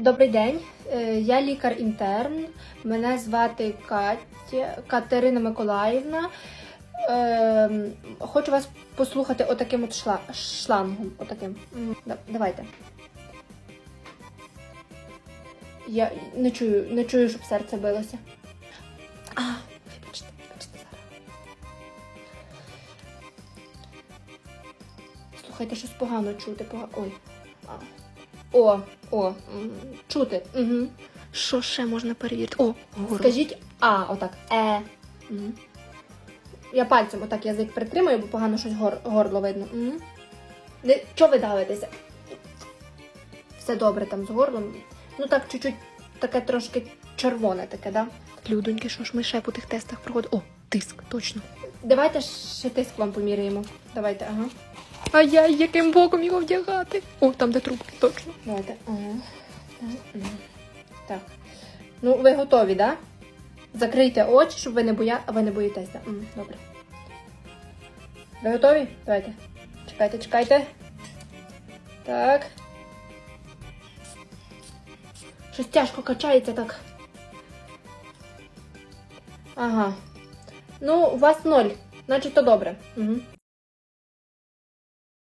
Добрий день, Е, я лікар-інтерн. Мене звати Катя Катерина Миколаївна. Ем, Хочу вас послухати отаким от шла, шлангом. Отаким. Давайте. Я не чую, не чую, щоб серце билося. А, вибачте, вибачте зараз. Слухайте, щось погано чути. Пога... Ой. О, о, чути. Угу. Що ще можна перевірити? О, горло. Скажіть А, отак. Е. Мгм. Я пальцем отак язик притримаю, бо погано щось гор... горло видно. Мгм. Не... Чого ви давитеся? Все добре там з горлом. Ну так, чуть-чуть таке трошки червоне таке, да? Людоньки, що ж ми ще по тих тестах проходимо? О, тиск, точно. Давайте ще тиск вам поміряємо. Давайте, ага. А я яким боком його вдягати? О, там де трубки, точно. Давайте. Так, Ну, ви готові, да? Закрийте очі, щоб ви не боя... ви не боїтесь? Добре. Ви готові? Давайте. Чекайте, чекайте. Так. Щось тяжко качається так. Ага. Ну, у вас ноль. Значить, то добре. Угу.